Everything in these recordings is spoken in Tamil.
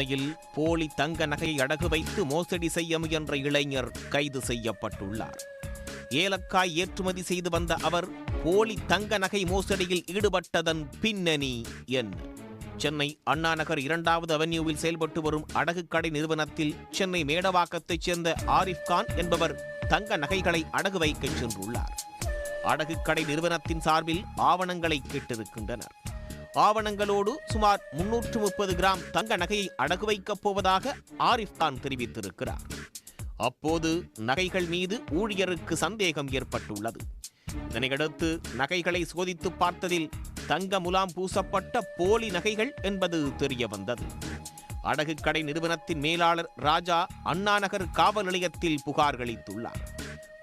சென்னையில் போலி தங்க நகையை அடகு வைத்து மோசடி செய்ய முயன்ற இளைஞர் கைது செய்யப்பட்டுள்ளார். ஏலக்காய் ஏற்றுமதி செய்து வந்த அவர் போலி தங்க நகை மோசடியில் ஈடுபட்டதன் பின்னணி என்ன? சென்னை அண்ணா நகர் இரண்டாவது அவென்யூவில் செயல்பட்டு வரும் அடகு கடை நிறுவனத்தில் சென்னை மேடவாக்கத்தைச் சேர்ந்த ஆரிஃப் கான் என்பவர் தங்க நகைகளை அடகு வைக்கச் சென்றுள்ளார். அடகு கடை நிறுவனத்தின் சார்பில் ஆவணங்களை கேட்டிருக்கின்றனர். ஆவணங்களோடு சுமார் முன்னூற்று முப்பது கிராம் தங்க நகையை அடகு வைக்கப் போவதாக ஆரிஃப் கான் தெரிவித்திருக்கிறார். அப்போது நகைகள் மீது ஊழியருக்கு சந்தேகம் ஏற்பட்டுள்ளது. இதனையடுத்து நகைகளை சோதித்து பார்த்ததில் தங்க முலாம் பூசப்பட்ட போலி நகைகள் என்பது தெரிய வந்தது அடகு கடை நிறுவனத்தின் மேலாளர் ராஜா அண்ணாநகர் காவல் நிலையத்தில் புகார் அளித்துள்ளார்.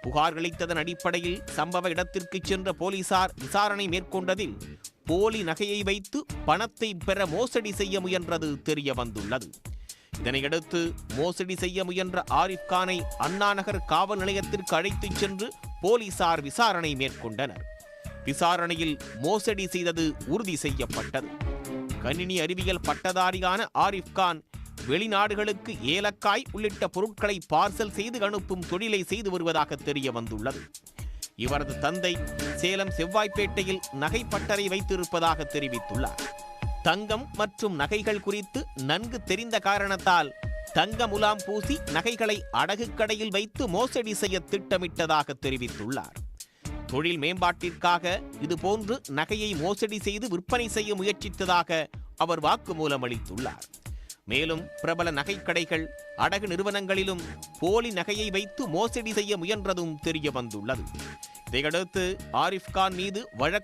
புகார் அளித்ததன் அடிப்படையில் சம்பவ இடத்திற்கு சென்ற போலீசார் விசாரணை மேற்கொண்டதில் போலி நகையை வைத்து பணத்தை பெற மோசடி செய்ய முயன்றது தெரிய வந்துள்ளது இதனையடுத்து மோசடி செய்ய முயன்ற ஆரிஃப் கானை அண்ணாநகர் காவல் நிலையத்திற்கு அழைத்துச் சென்று போலீசார் விசாரணை மேற்கொண்டனர். விசாரணையில் மோசடி செய்தது உறுதி செய்யப்பட்டது. கணினி அறிவியல் பட்டதாரியான ஆரிஃப் கான் வெளிநாடுகளுக்கு ஏலக்காய் உள்ளிட்ட பொருட்களை பார்சல் செய்து அனுப்பும் தொழிலை செய்து வருவதாக தெரிய வந்துள்ளது இவரது தந்தை சேலம் செவ்வாய்ப்பேட்டையில் நகை பட்டறை வைத்திருப்பதாக தெரிவித்துள்ளார். தங்கம் மற்றும் நகைகள் குறித்து நன்கு தெரிந்த காரணத்தால் தங்க முலாம் பூசி நகைகளை அடகு கடையில் வைத்து மோசடி செய்ய திட்டமிட்டதாக தெரிவித்துள்ளார். தொழில் மேம்பாட்டிற்காக இதுபோன்று நகையை மோசடி செய்து விற்பனை செய்ய முயற்சித்ததாக அவர் வாக்குமூலம் அளித்துள்ளார். மேலும் பிரபல நகைக்கடைகள் அடகு நிறுவனங்களிலும் போலி நகையை வைத்து மோசடி செய்ய முயன்றதும் தெரிய வந்துள்ளது. இதையடுத்து ஆரிஃப் கான் மீது வழக்கு